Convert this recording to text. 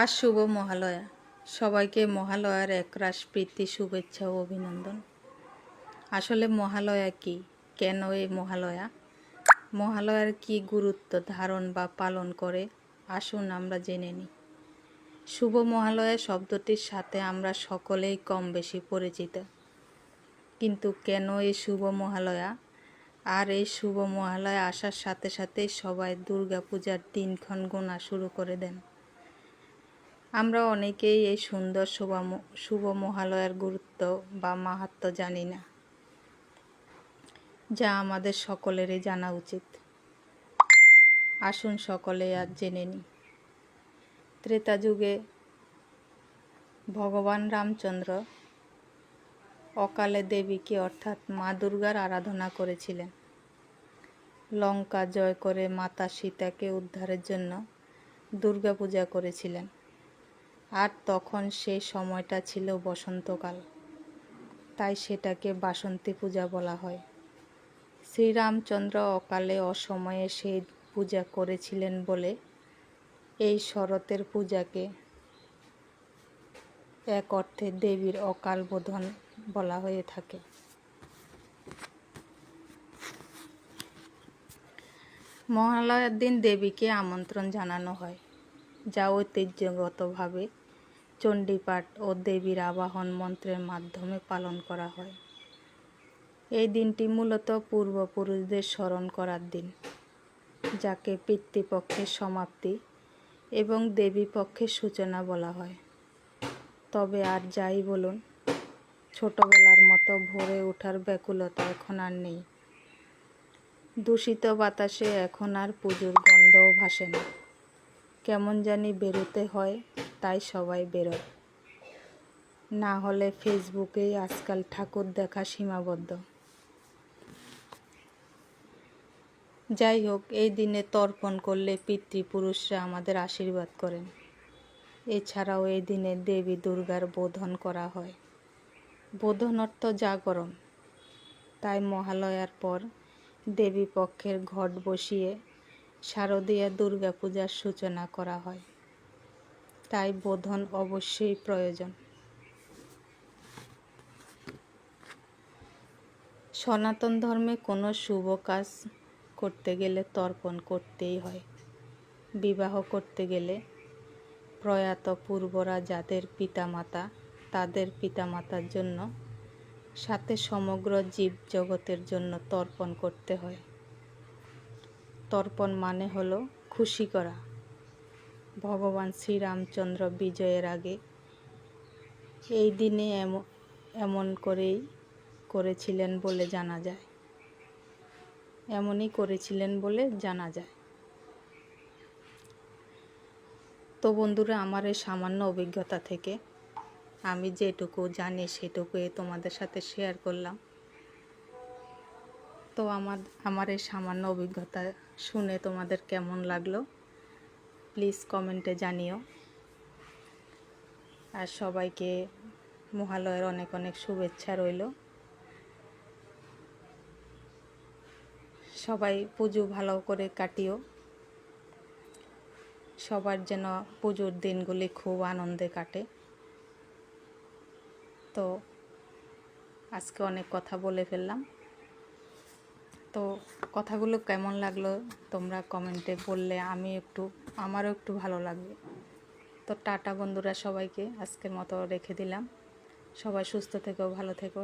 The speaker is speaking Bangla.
আজ শুভ মহালয়া। সবাইকে মহালয়ার একরাশ প্রীতি, শুভেচ্ছা ও অভিনন্দন। আসলে মহালয়া কি? কেন এই মহালয়া? মহালয়ার কি গুরুত্ব ধারণ বা পালন করে? আসুন আমরা জেনে নিই। শুভ মহালয়া শব্দটির সাথে আমরা সকলেই কম বেশি পরিচিত। কিন্তু কেন এই শুভ মহালয়া? আর এই শুভ মহালয়া আসার সাথে সাথে সবাই দুর্গা পূজার দিনক্ষণ গোনা শুরু করে দেন। আমরা অনেকেই এই সুন্দর শুভ শুভ মহালয়ার গুরুত্ব বা মাহাত্ম জানি না, যা আমাদের সকলেরই জানা উচিত। আসুন সকলে আজ জেনে নিই। ত্রেতা যুগে ভগবান রামচন্দ্র অকালে দেবীকে অর্থাৎ মা দুর্গার আরাধনা করেছিলেন। লঙ্কা জয় করে মাতা সীতাকে উদ্ধারের জন্য দুর্গা পূজা করেছিলেন। আর তখন সেই সময়টা ছিল বসন্তকাল। তাই সেটাকে বাসন্তী পূজা বলা হয়। শ্রীরামচন্দ্র অকালে অসময়ে সেই পূজা করেছিলেন বলে এই শরতের পূজাকে এক অর্থে দেবীর অকাল বোধন বলা হয়ে থাকে। মহালয়ার দিন দেবীকে আমন্ত্রণ জানানো হয়। যা ঐতিহ্যগতভাবে চণ্ডীপাঠ ও দেবীর আবাহন মন্ত্রের মাধ্যমে পালন করা হয়। এই দিনটি মূলত পূর্বপুরুষদের স্মরণ করার দিন, যাকে পিতৃপক্ষের সমাপ্তি এবং দেবী পক্ষের সূচনা বলা হয়। তবে আর যাই বলুন, ছোটবেলার মতো ভোরে ওঠার ব্যাকুলতা এখন আর নেই। দূষিত বাতাসে এখন আর পুজোর গন্ধও ভাসে না। কেমন জানি বেরোতে হয়, তাই সবাই বেরোয়। না হলে ফেসবুকেই আজকাল ঠাকুর দেখা সীমাবদ্ধ। যাই হোক, এই দিনে তর্পণ করলে পিতৃপুরুষরা আমাদের আশীর্বাদ করেন। এছাড়াও এই দিনে দেবী দুর্গার বোধন করা হয়। বোধন অর্থ জাগরণ। তাই মহালয়ার পর দেবী পক্ষের ঘট বসিয়ে শারদীয়া দুর্গা পূজার সূচনা করা হয়। তাই বোধন অবশ্যই প্রয়োজন। সনাতন ধর্মে কোনো শুভ কাজ করতে গেলে তর্পণ করতেই হয়। বিবাহ করতে গেলে প্রয়াত পূর্বরা যাদের পিতামাতা, তাদের পিতামাতার জন্য সাথে সমগ্র জীব জগতের জন্য তর্পণ করতে হয়। তর্পণ মানে হলো খুশি করা। ভগবান শ্রীরামচন্দ্র বিজয়ের আগে এই দিনে এমন এমন করেই করেছিলেন বলে জানা যায়। এমনই করেছিলেন বলে জানা যায়। তো বন্ধুরা, আমার এই সামান্য অভিজ্ঞতা থেকে আমি যেটুকু জানি সেটুকুই তোমাদের সাথে শেয়ার করলাম। তো আমার আমার এই সামান্য অভিজ্ঞতা শুনে তোমাদের কেমন লাগল? প্লিজ কমেন্টে জানিও। আর সবাইকে মহালয়ের অনেক অনেক শুভেচ্ছা রইল। সবাই পুজো ভালো করে কাটিও। সবার যেন পুজোর দিনগুলি খুব আনন্দে কাটে। তো আজকে অনেক কথা বলে ফেললাম। তো কথাগুলো কেমন লাগল তোমরা কমেন্টে বললে, আমি একটু, আমারও একটু ভালো লাগবে। তো টাটা বন্ধুরা সবাইকে, আজকের মতো রেখে দিলাম। সবাই সুস্থ থেকো, ভালো থেকো।